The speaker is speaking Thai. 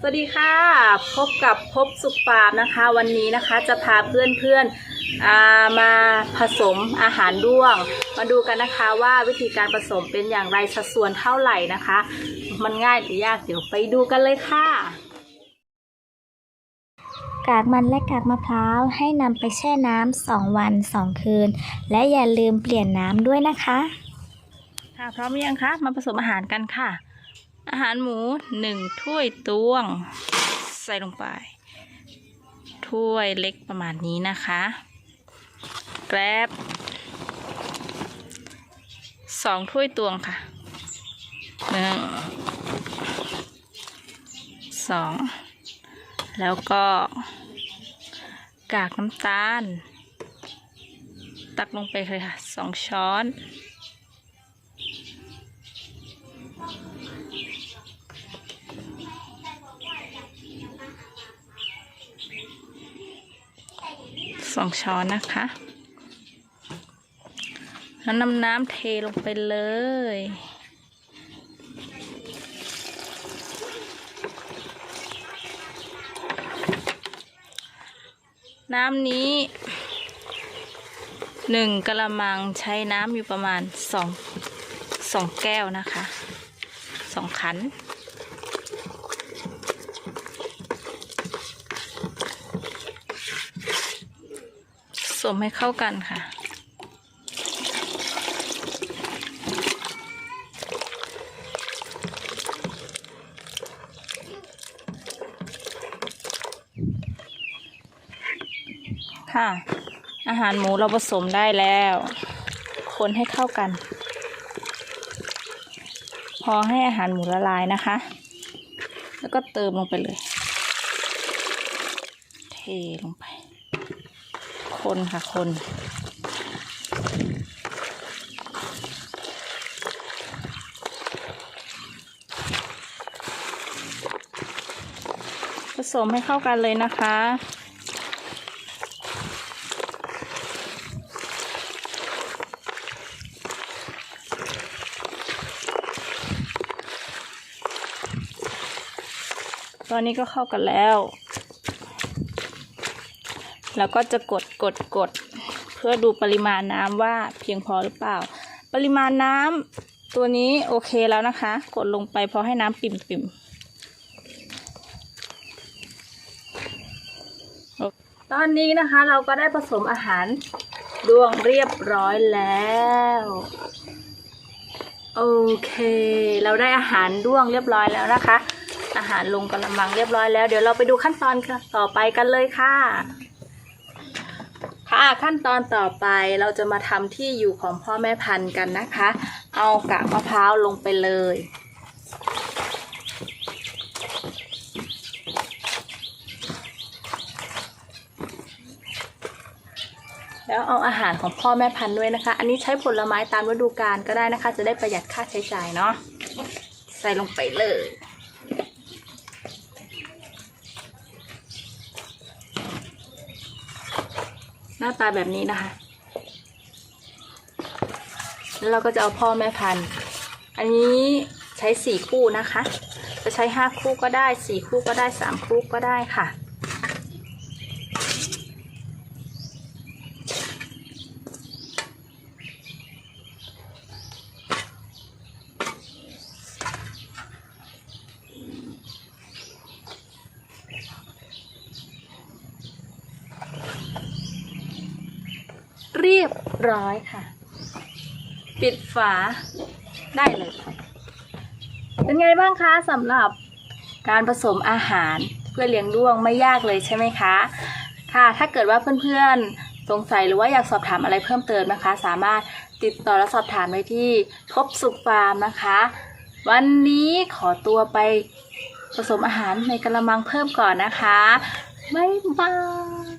สวัสดีค่ะ พบกับพบสุขฟาร์มนะคะ วันนี้นะคะจะพาเพื่อนๆอ่ามาผสมอาหารด้วง มาดูกันนะคะว่าวิธีการผสมเป็นอย่างไรสัดส่วนเท่าไหร่นะคะ มันง่ายหรือยากเดี๋ยวไปดูกันเลยค่ะ กากมันและกากมะพร้าวให้นำไปแช่น้ำสองวันสองคืน และอย่าลืมเปลี่ยนน้ำด้วยนะคะค่ะพร้อมหรือยังคะมาผสมอาหารกันค่ะ อาหารหมูหนึ่งถ้วยตวง ใส่ลงไป ถ้วยเล็กประมาณนี้นะคะแกรบสองถ้วยตวงค่ะหนึ่งสองแล้วก็กากน้ำตาล ตักลงไปเลยค่ะสองช้อน สองช้อนนะคะแล้วนำน้ำเทลงไปเลย น้ำนี้หนึ่งกะละมังใช้น้ำอยู่ประมาณสองสองแก้วนะคะสองขัน สมให้เข้ากันค่ะ ค่ะ อาหารหมูเราผสมได้แล้ว คนให้เข้ากัน พอให้อาหารหมูละลายนะคะ แล้วก็เติมลงไปเลย เทลงไป คนค่ะคน ผสมให้เข้ากันเลยนะคะตอนนี้ก็เข้ากันแล้ว แล้วก็จะกดกดกด เพื่อดูปริมาณน้ำว่าเพียงพอหรือเปล่า ปริมาณน้ำตัวนี้โอเคแล้วนะคะ กดลงไปพอให้น้ำปิ่มปิ่มตอนนี้นะคะเราก็ได้ผสมอาหารดวงเรียบร้อยแล้วโอเค เราได้อาหารด้วงเรียบร้อยแล้วนะคะ อาหารลงกระมังเรียบร้อยแล้ว เดี๋ยวเราไปดูขั้นตอนต่อไปกันเลยค่ะ ค่ะขั้นตอนต่อไปเราจะมาทำที่อยู่ของพ่อแม่พันธุ์กันนะคะ เอากากมะพร้าวลงไปเลย แล้วเอาอาหารของพ่อแม่พันธุ์ด้วยนะคะ อันนี้ใช้ผลไม้ตามฤดูกาลก็ได้นะคะ จะได้ประหยัดค่าใช้จ่ายเนาะใส่ลงไปเลย หน้าตาแบบนี้นะคะ แล้วเราก็จะเอาพ่อแม่พันธุ์ อันนี้ใช้สี่คู่นะคะ จะใช้ห้าคู่ก็ได้สี่คู่ก็ได้สามคู่ก็ได้ค่ะ เรียบร้อยค่ะ ปิดฝาได้เลยค่ะ เป็นไงบ้างคะสำหรับการผสมอาหารเพื่อเลี้ยงด้วงไม่ยากเลยใช่ไหมคะ ค่ะ ถ้าเกิดว่าเพื่อนๆสงสัยหรือว่าอยากสอบถามอะไรเพิ่มเติมนะคะ สามารถติดต่อและสอบถามได้ที่ทบสุขฟาร์มนะคะ วันนี้ขอตัวไปผสมอาหารในกระมังเพิ่มก่อนนะคะ บ๊ายบาย